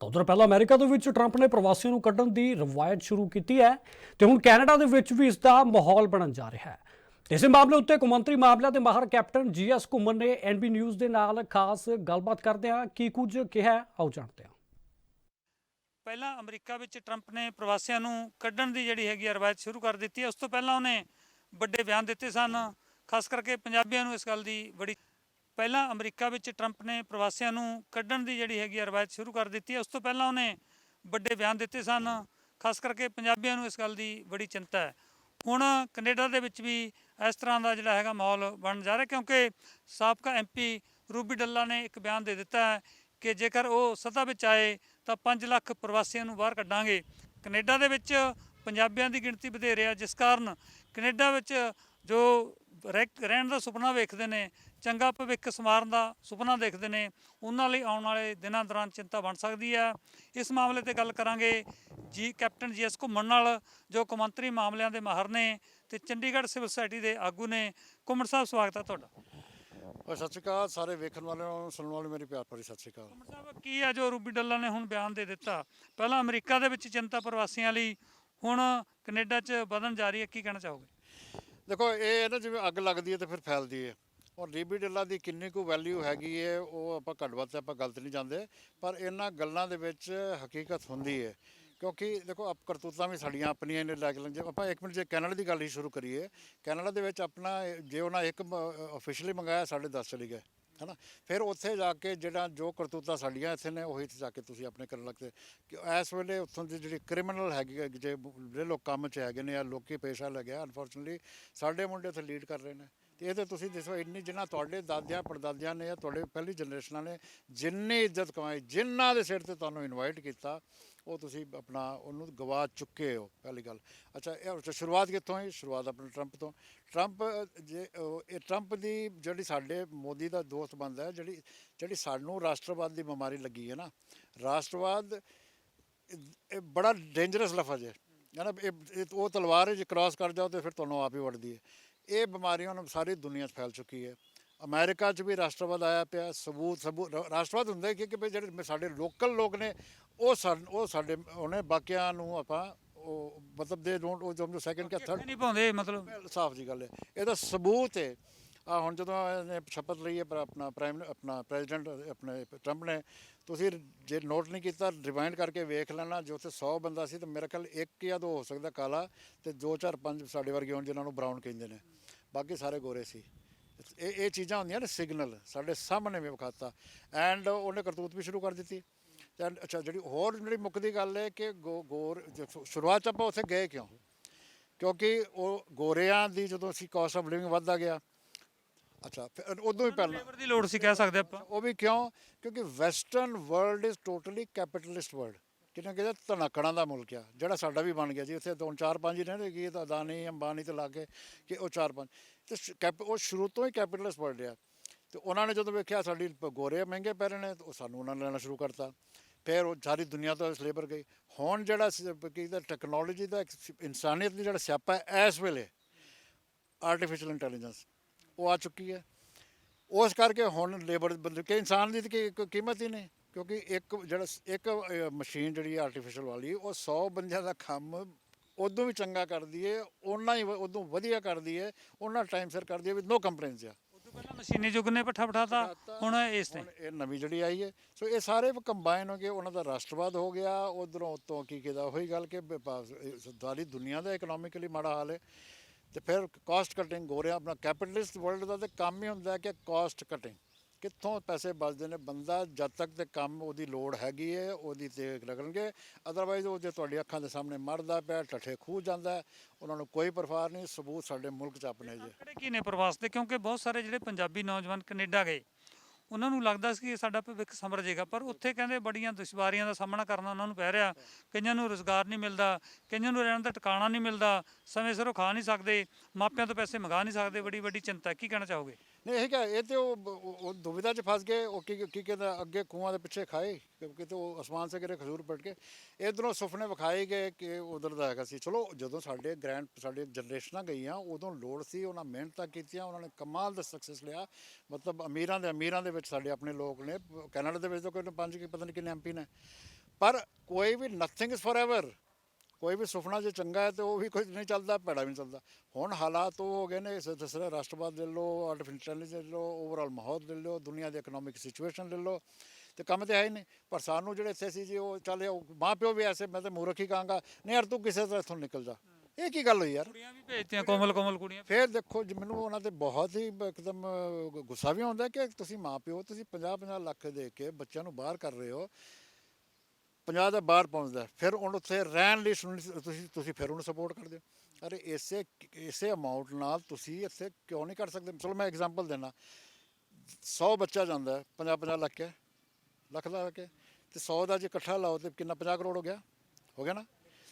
ਤਾਂ ਉਧਰ ਪਹਿਲਾਂ ਅਮਰੀਕਾ ਦੇ ਵਿੱਚ ਟਰੰਪ ਨੇ ਪ੍ਰਵਾਸੀਆਂ ਨੂੰ ਕੱਢਣ ਦੀ ਰਵਾਇਤ ਸ਼ੁਰੂ ਕੀਤੀ ਹੈ ਤੇ ਹੁਣ ਕੈਨੇਡਾ ਦੇ ਵਿੱਚ ਵੀ ਇਸ ਦਾ ਮਾਹੌਲ ਬਣਨ ਜਾ ਰਿਹਾ ਹੈ। ਇਸੇ ਮਾਮਲੇ ਉੱਤੇ ਕੌਮਾਂਤਰੀ ਮਾਮਲਿਆਂ ਦੇ ਮਾਹਰ ਕੈਪਟਨ ਜੀਐਸ ਘੁੰਮਣ ਨੇ ਐਨਬੀ ਨਿਊਜ਼ ਦੇ ਨਾਲ ਖਾਸ ਗੱਲਬਾਤ ਕਰਦੇ ਆ ਕੀ ਕੁਝ ਕਿਹਾ ਆਓ ਜਾਣਦੇ ਹਾਂ। ਪਹਿਲਾਂ ਅਮਰੀਕਾ ਵਿੱਚ ਟਰੰਪ ਨੇ ਪ੍ਰਵਾਸੀਆਂ ਨੂੰ ਕੱਢਣ ਦੀ ਜਿਹੜੀ ਹੈਗੀ ਆ ਰਵਾਇਤ ਸ਼ੁਰੂ ਕਰ ਦਿੱਤੀ ਹੈ। ਉਸ ਤੋਂ ਪਹਿਲਾਂ ਉਹਨੇ ਵੱਡੇ ਬਿਆਨ ਦਿੱਤੇ ਸਨ। ਖਾਸ ਕਰਕੇ ਪੰਜਾਬੀਆਂ ਨੂੰ ਇਸ ਗੱਲ ਦੀ ਬੜੀ ਪਹਿਲਾਂ ਅਮਰੀਕਾ ਵਿੱਚ ਟਰੰਪ ਨੇ ਪ੍ਰਵਾਸੀਆਂ ਨੂੰ ਕੱਢਣ ਦੀ ਜਿਹੜੀ ਹੈਗੀ ਆ ਰਵਾਇਤ ਸ਼ੁਰੂ ਕਰ ਦਿੱਤੀ ਹੈ, ਉਸ ਤੋਂ ਪਹਿਲਾਂ ਉਹਨੇ ਵੱਡੇ ਬਿਆਨ ਦਿੱਤੇ ਸਨ। ਖਾਸ ਕਰਕੇ ਪੰਜਾਬੀਆਂ ਨੂੰ ਇਸ ਗੱਲ ਦੀ ਬੜੀ ਚਿੰਤਾ ਹੈ। ਹੁਣ ਕੈਨੇਡਾ ਦੇ ਵਿੱਚ ਵੀ ਇਸ ਤਰ੍ਹਾਂ ਦਾ ਜਿਹੜਾ ਹੈਗਾ ਮਾਹੌਲ ਬਣ ਜਾ ਰਿਹਾ, ਕਿਉਂਕਿ ਸਾਬਕਾ ਐਮਪੀ ਰੂਬੀ ਡੱਲਾ ਨੇ ਇੱਕ ਬਿਆਨ ਦੇ ਦਿੱਤਾ ਹੈ ਕਿ ਜੇਕਰ ਉਹ ਸੱਤਾ ਵਿੱਚ ਆਏ ਤਾਂ 5 ਲੱਖ ਪ੍ਰਵਾਸੀਆਂ ਨੂੰ ਬਾਹਰ ਕੱਢਾਂਗੇ। ਕੈਨੇਡਾ ਦੇ ਵਿੱਚ ਪੰਜਾਬੀਆਂ ਦੀ ਗਿਣਤੀ ਵਧੇਰੇ ਆ, ਜਿਸ ਕਾਰਨ ਕੈਨੇਡਾ ਵਿੱਚ ਜੋ ਰਹਿ- ਰਹਿਣ ਦਾ ਸੁਪਨਾ ਵੇਖਦੇ ਨੇ ਚੰਗਾ ਭਵਿੱਖ ਸਮਾਰਨ ਦਾ ਸੁਪਨਾ ਦੇਖਦੇ ਨੇ ਉਹਨਾਂ ਲਈ ਆਉਣ ਵਾਲੇ ਦਿਨਾਂ ਦੌਰਾਨ ਚਿੰਤਾ ਬਣ ਸਕਦੀ ਹੈ। ਇਸ ਮਾਮਲੇ ਤੇ ਗੱਲ ਕਰਾਂਗੇ ਜੀ ਕੈਪਟਨ ਜੀਐਸ ਘੁੰਮਣ ਨਾਲ ਜੋ ਕੌਮਾਂਤਰੀ ਮਾਮਲਿਆਂ ਦੇ ਮਾਹਰ ਨੇ ਤੇ ਚੰਡੀਗੜ੍ਹ ਸਿਵਲ ਸੁਸਾਇਟੀ ਦੇ ਆਗੂ ਨੇ। ਘੁੰਮਣ ਸਾਹਿਬ ਸਵਾਗਤ ਹੈ ਤੁਹਾਡਾ। ਸਤਿ ਸ਼੍ਰੀ ਅਕਾਲ ਸਾਰੇ ਵੇਖਣ ਵਾਲਿਆਂ ਨੂੰ ਸੁਣਨ ਵਾਲੇ ਮੇਰੀ ਪਿਆਰ ਭਰੀ ਸਤਿ ਸ਼੍ਰੀ ਅਕਾਲ। ਘੁੰਮਣ ਸਾਹਿਬ ਕੀ ਹੈ ਜੋ ਰੂਬੀ ਡੱਲਾ ਨੇ ਹੁਣ ਬਿਆਨ ਦੇ ਦਿੱਤਾ? ਪਹਿਲਾਂ ਅਮਰੀਕਾ ਦੇ ਵਿੱਚ ਚਿੰਤਾ ਪ੍ਰਵਾਸੀਆਂ ਲਈ ਹੁਣ ਕੈਨੇਡਾ 'ਚ ਵਧਣ ਜਾ ਰਹੀ ਹੈ ਕੀ ਕਹਿਣਾ ਚਾਹੋਗੇ? ਦੇਖੋ ਇਹ ਨਾ ਜਿਵੇਂ ਅੱਗ ਲੱਗਦੀ ਹੈ ਤੇ ਫਿਰ ਫੈਲਦੀ ਹੈ। ਔਰ ਰੀਬੀ ਡੱਲਾ ਦੀ ਕਿੰਨੀ ਕੁ ਵੈਲਿਊ ਹੈਗੀ ਹੈ ਉਹ ਆਪਾਂ ਘੱਟ ਵੱਧ ਤੇ ਆਪਾਂ ਗਲਤ ਨਹੀਂ ਜਾਂਦੇ ਪਰ ਇਹਨਾਂ ਗੱਲਾਂ ਦੇ ਵਿੱਚ ਹਕੀਕਤ ਹੁੰਦੀ ਹੈ ਕਿਉਂਕਿ ਦੇਖੋ ਆਪ ਕਰਤੂਤਾਂ ਵੀ ਸਾਡੀਆਂ ਆਪਣੀਆਂ ਨੇ ਲੱਗ ਲੰਗੇ ਆਪਾਂ ਇੱਕ ਮਿੰਟ ਜੇ ਕੈਨੇਡਾ ਦੀ ਗੱਲ ਹੀ ਸ਼ੁਰੂ ਕਰੀਏ ਕੈਨੇਡਾ ਦੇ ਵਿੱਚ ਆਪਣਾ ਜੇ ਉਹਨਾਂ ਇੱਕ ਅਫੀਸ਼ੀਅਲੀ ਮੰਗਾਇਆ ਸਾਡੇ 10 ਚਲੀ ਗਏ ਹਨਾ? ਫਿਰ ਉੱਥੇ ਜਾ ਕੇ ਜਿਹੜਾ ਜੋ ਕਰਤੂਤਾਂ ਸਾਡੀਆਂ ਇੱਥੇ ਨੇ ਉਹੀ ਇੱਥੇ ਜਾ ਕੇ ਤੁਸੀਂ ਆਪਣੇ ਕਰਨ ਲੱਗਦੇ ਕਿ ਇਸ ਵੇਲੇ ਉੱਥੋਂ ਦੀ ਜਿਹੜੀ ਕ੍ਰਿਮੀਨਲ ਹੈਗੀ ਹੈ, ਜੇ ਜਿਹੜੇ ਲੋਕ ਕੰਮ 'ਚ ਹੈਗੇ ਨੇ ਜਾਂ ਲੋਕੀ ਪੇਸ਼ਾ ਲੱਗਿਆ ਅਨਫੋਰਚੂਨਟਲੀ ਸਾਡੇ ਮੁੰਡੇ ਉੱਥੇ ਲੀਡ ਕਰ ਰਹੇ ਨੇ। ਤੇ ਇਹ ਤੇ ਤੁਸੀਂ ਦੱਸੋ ਇੰਨੀ ਜਿੰਨਾ ਤੁਹਾਡੇ ਦਾਦਿਆਂ, ਪੜਦਾਦਿਆਂ ਨੇ ਜਾਂ ਤੁਹਾਡੇ ਪਹਿਲੀ ਜਨਰੇਸ਼ਨਾਂ ਨੇ ਜਿੰਨੀ ਇੱਜ਼ਤ ਕਮਾਈ ਜਿਨ੍ਹਾਂ ਦੇ ਸਿਰ ਤੇ ਤੁਹਾਨੂੰ ਇਨਵਾਈਟ ਕੀਤਾ, ਉਹ ਤੁਸੀਂ ਆਪਣਾ ਉਹਨੂੰ ਗਵਾ ਚੁੱਕੇ ਹੋ, ਪਹਿਲੀ ਗੱਲ। ਅੱਛਾ, ਇਹ ਸ਼ੁਰੂਆਤ ਕਿੱਥੋਂ ਹੈ ਸ਼ੁਰੂਆਤ ਆਪਣੇ ਟਰੰਪ ਤੋਂ। ਟਰੰਪ ਜੇ ਇਹ ਟਰੰਪ ਦੀ ਜਿਹੜੀ ਸਾਡੇ ਮੋਦੀ ਦਾ ਦੋਸਤ ਬਣਦਾ ਹੈ, ਜਿਹੜੀ ਜਿਹੜੀ ਸਾਨੂੰ ਰਾਸ਼ਟਰਵਾਦ ਦੀ ਬਿਮਾਰੀ ਲੱਗੀ ਹੈ ਨਾ, ਰਾਸ਼ਟਰਵਾਦ ਇਹ ਬੜਾ ਡੇਂਜਰਸ ਲਫ਼ਜ਼ ਹੈ। ਨਾ ਇਹ ਉਹ ਤਲਵਾਰ ਜੇ ਕ੍ਰਾਸ ਕਰ ਜਾਓ ਤੇ ਫਿਰ ਤੁਹਾਨੂੰ ਆਪ ਹੀ ਵੜਦੀ ਹੈ। ਇਹ ਬਿਮਾਰੀਆਂ ਨੂੰ ਸਾਰੀ ਦੁਨੀਆ 'ਚ ਫੈਲ ਚੁੱਕੀ ਹੈ। ਅਮਰੀਕਾ 'ਚ ਵੀ ਰਾਸ਼ਟਰਵਾਦ ਆਇਆ ਪਿਆ ਸਬੂਤ ਸਬੂਤ ਰਾਸ਼ਟਰਵਾਦ ਹੁੰਦਾ ਕਿ ਕਿ ਜਿਹੜੇ ਸਾਡੇ ਲੋਕਲ ਲੋਕ ਨੇ ਉਹ ਉਹ ਸਾਡੇ ਉਹਨੇ ਬਾਕੀਆਂ ਨੂੰ ਆਪਾਂ ਉਹ ਮਤਲਬ ਦੇ ਡੋਂਟ ਉਹ ਜੋ ਸੈਕੰਡ ਕਿ ਥਰਡ ਨਹੀਂ ਪਾਉਂਦੇ ਮਤਲਬ ਸਾਫ਼ ਜੀ ਗੱਲ ਹੈ। ਇਹਦਾ ਸਬੂਤ ਹੈ ਆ ਹੁਣ ਜਦੋਂ ਇਹਨੇ ਸ਼ਪਥ ਲਈ ਹੈ ਪਰ ਆਪਣਾ ਪ੍ਰਾਈਮ ਆਪਣਾ ਪ੍ਰੈਜ਼ੀਡੈਂਟ ਆਪਣੇ ਟਰੰਪ ਨੇ, ਤੁਸੀਂ ਜੇ ਨੋਟ ਨਹੀਂ ਕੀਤਾ, ਰਿਵਾਈਂਡ ਕਰਕੇ ਵੇਖ ਲੈਣਾ, ਜੋ ਉੱਥੇ 100 ਬੰਦਾ ਸੀ ਤੇ ਮੇਰੇ ਖਿਆਲ ਇੱਕ ਜਾਂ ਦੋ ਹੋ ਸਕਦਾ ਕਾਲਾ ਤੇ ਦੋ ਚਾਰ ਪੰਜ ਸਾਡੇ ਵਰਗੇ ਹੋਣ ਜਿਨ੍ਹਾਂ ਨੂੰ ਬਰਾਊਨ ਕਹਿੰਦੇ ਨੇ। ਬਾਕੀ ਸਾਰੇ ਗੋਰੇ ਸੀ। ਇਹ ਇਹ ਚੀਜ਼ਾਂ ਹੁੰਦੀਆਂ ਨੇ ਸਿਗਨਲ, ਸਾਡੇ ਸਾਹਮਣੇ ਵੀ ਵਿਖਾਤਾ। ਐਂਡ ਉਹਨੇ ਕਰਤੂਤ ਵੀ ਸ਼ੁਰੂ ਕਰ ਦਿੱਤੀ। ਤੇ ਅੱਛਾ, ਜਿਹੜੀ ਹੋਰ ਜਿਹੜੀ ਮੁੱਕਦੀ ਗੱਲ ਹੈ ਕਿ ਗੋ- ਗੋਰ ਸ਼ੁਰੂਆਤ 'ਚ ਆਪਾਂ ਉੱਥੇ ਗਏ ਕਿਉਂ? ਕਿਉਂਕਿ ਉਹ ਗੋਰਿਆਂ ਦੀ ਜਦੋਂ ਅਸੀਂ ਕਾਸਟ ਆਫ ਲਿਵਿੰਗ ਵੱਧਦਾ ਗਿਆ ਅੱਛਾ ਫਿਰ ਉਦੋਂ ਹੀ ਪਹਿਲਾਂ। ਲੇਬਰ ਦੀ ਲੋੜ ਸੀ ਕਹਿ ਸਕਦੇ ਆਪਾਂ। ਉਹ ਵੀ ਕਿਉਂ? ਕਿਉਂਕਿ western world is totally capitalist world ਕਿਹਨਾਂ ਕਹਿੰਦਾ ਧਨਾਕੜਾਂ ਦਾ ਮੁਲਕ ਆ ਜਿਹੜਾ ਸਾਡਾ ਵੀ ਬਣ ਗਿਆ ਜੀ ਉੱਥੇ ਦੋ ਚਾਰ ਪੰਜ ਹੀ ਰਹਿੰਦੇ ਕੀ ਤਾਂ ਅਦਾਨੀ ਅੰਬਾਨੀ ਤੇ ਲਾ ਕੇ ਕਿ ਉਹ ਚਾਰ ਪੰਜ। ਤੇ ਉਹ ਸ਼ੁਰੂ ਤੋਂ ਹੀ ਕੈਪੀਟਲਿਸਟ ਵਰਲਡ ਆ। ਤੇ ਉਹਨਾਂ ਨੇ ਜਦੋਂ ਵੇਖਿਆ ਸਾਡੀ ਗੋਰੇ ਮਹਿੰਗੇ ਪੈ ਰਹੇ ਨੇ ਉਹ ਸਾਨੂੰ ਉਹਨਾਂ ਨੇ ਲੈਣਾ ਸ਼ੁਰੂ ਕਰਤਾ। ਫਿਰ ਉਹ ਸਾਰੀ ਦੁਨੀਆ ਤੋਂ ਲੇਬਰ ਗਈ। ਹੁਣ ਜਿਹੜਾ ਕੀ ਦਾ ਟੈਕਨੋਲੋਜੀ ਦਾ ਇਨਸਾਨੀਅਤ ਦੀ ਜਿਹੜਾ ਸਿਆਪਾ ਇਸ ਵੇਲੇ ਆਰਟੀਫੀਸ਼ੀਅਲ ਇੰਟੈਲੀਜੈਂਸ ਉਹ ਆ ਚੁੱਕੀ ਹੈ। ਉਸ ਕਰਕੇ ਹੁਣ ਲੇਬਰ ਕੇ ਇਨਸਾਨ ਦੀ ਤਾਂ ਕੋਈ ਕੀਮਤ ਹੀ ਨਹੀਂ ਕਿਉਂਕਿ ਇੱਕ ਜਿਹੜਾ ਇੱਕ ਮਸ਼ੀਨ ਜਿਹੜੀ ਆਰਟੀਫੀਸ਼ੀਅਲ ਵਾਲੀ ਉਹ 100 ਬੰਦਿਆਂ ਦਾ ਕੰਮ ਉਦੋਂ ਵੀ ਚੰਗਾ ਕਰਦੀ ਹੈ ਉਹਨਾਂ ਹੀ ਵ- ਉਦੋਂ ਵਧੀਆ ਕਰਦੀ ਹੈ ਉਹਨਾਂ ਟਾਈਮ ਸਿਰ ਕਰਦੀ ਹੈ ਵਿਦ ਨੋ ਕੰਪਲੇਨਸ ਆ। ਉਦੋਂ ਪਹਿਲਾਂ ਮਸ਼ੀਨੀ ਯੁੱਗ ਨੇ ਪੱਠਾ ਬਿਠਾਤਾ ਹੁਣ ਇਸ ਤੇ ਇਹ ਨਵੀਂ ਜਿਹੜੀ ਆਈ ਹੈ ਸੋ ਇਹ ਸਾਰੇ ਕੰਬਾਈਨ ਹੋ ਗਏ ਉਹਨਾਂ ਦਾ ਰਾਸ਼ਟਰਵਾਦ ਹੋ ਗਿਆ ਉਧਰੋਂ ਉਤੋਂ ਕੀ ਕਿਦਾ ਉਹੀ ਗੱਲ ਕਿ ਸਾਰੀ ਦੁਨੀਆ ਦਾ ਇਕਨੋਮਿਕਲੀ ਮਾੜਾ ਹਾਲ ਹੈ। ਤੇ ਫਿਰ ਕਾਸਟ ਕਟਿੰਗ ਹੋ ਰਿਹਾ ਆਪਣਾ ਕੈਪੀਟਲਿਸਟ ਵਰਲਡ ਦਾ ਤੇ ਕੰਮ ਹੀ ਹੁੰਦਾ ਹੈ ਕਿ ਕਾਸਟ ਕਟਿੰਗ ਕਿੱਥੋਂ ਪੈਸੇ ਬਚਦੇ ਨੇ? ਬੰਦਾ ਜਦ ਤੱਕ ਤੇ ਕੰਮ ਉਹਦੀ ਲੋੜ ਹੈਗੀ ਹੈ ਉਹਦੀ ਤੇ ਲੱਗਣਗੇ। ਅਦਰਵਾਈਜ਼ ਉਹ ਜੇ ਤੁਹਾਡੀ ਅੱਖਾਂ ਦੇ ਸਾਹਮਣੇ ਮਰਦਾ ਪਿਆ ਠੱਠੇ ਖੂਹ ਜਾਂਦਾ ਉਹਨਾਂ ਨੂੰ ਕੋਈ ਪਰਵਾਹ ਨਹੀਂ ਸਬੂਤ ਸਾਡੇ ਮੁਲਕ 'ਚ ਆਪਣੇ ਜੇ। ਕਿਹੜੇ ਕੀ ਨੇ ਪ੍ਰਵਾਸ ਦੇ? ਕਿਉਂਕਿ ਬਹੁਤ ਸਾਰੇ ਜਿਹੜੇ ਪੰਜਾਬੀ ਨੌਜਵਾਨ ਕੈਨੇਡਾ ਗਏ ਉਹਨਾਂ ਨੂੰ ਲੱਗਦਾ ਸੀ ਕਿ ਸਾਡਾ ਭਵਿੱਖ ਸੰਵਰ ਜਾਏਗਾ ਪਰ ਉੱਥੇ ਕਹਿੰਦੇ ਬੜੀਆਂ ਦੁਸ਼ਵਾਰੀਆਂ ਦਾ ਸਾਹਮਣਾ ਕਰਨਾ ਉਹਨਾਂ ਨੂੰ ਪੈ ਰਿਹਾ। ਕਈਆਂ ਨੂੰ ਰੋਜ਼ਗਾਰ ਨਹੀਂ ਮਿਲਦਾ, ਕਈਆਂ ਨੂੰ ਰਹਿਣ ਦਾ ਟਿਕਾਣਾ ਨਹੀਂ ਮਿਲਦਾ, ਸਮੇਂ ਸਿਰ ਉਹ ਖਾ ਨਹੀਂ ਸਕਦੇ, ਮਾਪਿਆਂ ਤੋਂ ਪੈਸੇ ਮੰਗਾ ਨਹੀਂ ਸਕਦੇ। ਬੜੀ ਵੱਡੀ ਚਿੰਤਾ ਕੀ ਕਹਿਣਾ ਚਾਹੋਗੇ? ਨਹੀਂ, ਇਹ ਕਿਆ, ਇਹ ਤੇ ਉਹ, ਉਹ- ਉਹ ਦੁਵਿਧਾ 'ਚ ਫਸ ਗਏ, ਉਹ ਕੀ ਕੀ ਕਹਿੰਦਾ, ਅੱਗੇ ਖੂਹਾਂ ਦੇ ਪਿੱਛੇ ਖਾਏ, ਕਿਉਂਕਿ ਉਹ ਅਸਮਾਨ ਸੇ ਗਿਰੇ ਖਜੂਰ ਪੜ ਕੇ ਇਧਰੋਂ ਸੁਪਨੇ ਵਿਖਾਏ ਗਏ ਕਿ ਉਧਰ ਦਾ ਹੈਗਾ ਸੀ। ਚਲੋ, ਜਦੋਂ ਸਾਡੇ ਗ੍ਰੈਂਡ ਸਾਡੇ ਜਨਰੇਸ਼ਨਾਂ ਗਈਆਂ, ਉਦੋਂ ਲੋੜ ਸੀ, ਉਹਨਾਂ ਮਿਹਨਤਾਂ ਕੀਤੀਆਂ, ਉਹਨਾਂ ਨੇ ਕਮਾਲ ਦਾ ਸਕਸੈਸ ਲਿਆ। ਮਤਲਬ ਅਮੀਰਾਂ ਦੇ ਅਮੀਰਾਂ ਦੇ ਵਿੱਚ ਸਾਡੇ ਆਪਣੇ ਲੋਕ ਨੇ, ਕੈਨੇਡਾ ਦੇ ਵਿੱਚ ਤਾਂ ਕੋਈ ਪੰਜ ਕੀ, ਪਤਾ ਨਹੀਂ ਕਿੰਨੇ ਐਮਪੀ ਨੇ। ਪਰ ਕੋਈ ਵੀ ਨਥਿੰਗ ਇਜ਼ ਫੋਰਐਵਰ ਕੋਈ ਵੀ ਸੁਪਨਾ ਜੇ ਚੰਗਾ ਹੈ ਤੇ ਉਹ ਵੀ ਕੁਝ ਨਹੀਂ ਚੱਲਦਾ ਭੈੜਾ ਵੀ ਨਹੀਂ ਚੱਲਦਾ। ਹੁਣ ਹਾਲਾਤ ਉਹ ਹੋ ਗਏ ਨੇ ਇਸ ਦਸਰੇ ਰਾਸ਼ਟਰਵਾਦ ਲੈ ਲਓ ਆਰਟੀਫਿਸ਼ਲ ਇੰਟੈਲੀਜੈਂਸ ਲੈ ਲਓ ਓਵਰਆਲ ਮਾਹੌਲ ਲੈ ਲਓ ਦੁਨੀਆ ਦੀ ਇਕਨੋਮਿਕ ਸਿਚੁਏਸ਼ਨ ਲੈ ਲਓ ਤੇ ਕੰਮ ਤੇ ਹੈ ਹੀ ਨਹੀਂ। ਪਰ ਸਾਨੂੰ ਜਿਹੜੇ ਇੱਥੇ ਸੀ ਜੀ ਉਹ ਚੱਲ ਉਹ ਮਾਂ ਪਿਓ ਵੀ ਐਸੇ ਮੈਂ ਤਾਂ ਮੂਰਖ ਹੀ ਕਹਾਂਗਾ ਨਹੀਂ ਯਾਰ ਤੂੰ ਕਿਸੇ ਤਰ੍ਹਾਂ ਇੱਥੋਂ ਨਿਕਲ ਜਾ। ਇਹ ਕੀ ਗੱਲ ਹੋਈ ਯਾਰ? ਕੁੜੀਆਂ ਵੀ ਭੇਜਤੀਆਂ ਕੋਮਲ ਕੋਮਲ ਕੁੜੀਆਂ ਫਿਰ ਦੇਖੋ ਜੀ ਮੈਨੂੰ ਉਹਨਾਂ ਤੇ ਬਹੁਤ ਹੀ ਇੱਕਦਮ ਗੁੱਸਾ ਵੀ ਆਉਂਦਾ ਕਿ ਤੁਸੀਂ ਮਾਂ ਪਿਓ ਤੁਸੀਂ 50 50 ਲੱਖ ਦੇ ਕੇ ਬੱਚਿਆਂ ਨੂੰ ਬਾਹਰ ਕਰ ਰਹੇ ਹੋ। 50 ਦਾ ਬਾਹਰ ਪਹੁੰਚਦਾ ਫਿਰ ਉਹਨੂੰ ਉੱਥੇ ਰਹਿਣ ਲਈ ਸੁਣ- ਤੁਸੀਂ ਤੁਸੀਂ ਫਿਰ ਉਹਨੂੰ ਸਪੋਰਟ ਕਰਦੇ ਹੋ। ਅਰੇ ਇਸੇ ਇਸੇ ਅਮਾਉਂਟ ਨਾਲ ਤੁਸੀਂ ਇੱਥੇ ਕਿਉਂ ਨਹੀਂ ਕਰ ਸਕਦੇ? ਚਲੋ ਮੈਂ ਐਗਜ਼ਾਮਪਲ ਦੇਣਾ 100 ਬੱਚਾ ਜਾਂਦਾ 50 50 ਲੱਖ ਹੈ, ਲੱਖ ਲਾ ਕੇ ਤੇ 100 ਦਾ ਜੇ ਇਕੱਠਾ ਲਾਓ ਤੇ ਕਿੰਨਾ? 50 ਕਰੋੜ ਹੋ ਗਿਆ ਹੋ ਗਿਆ ਨਾ?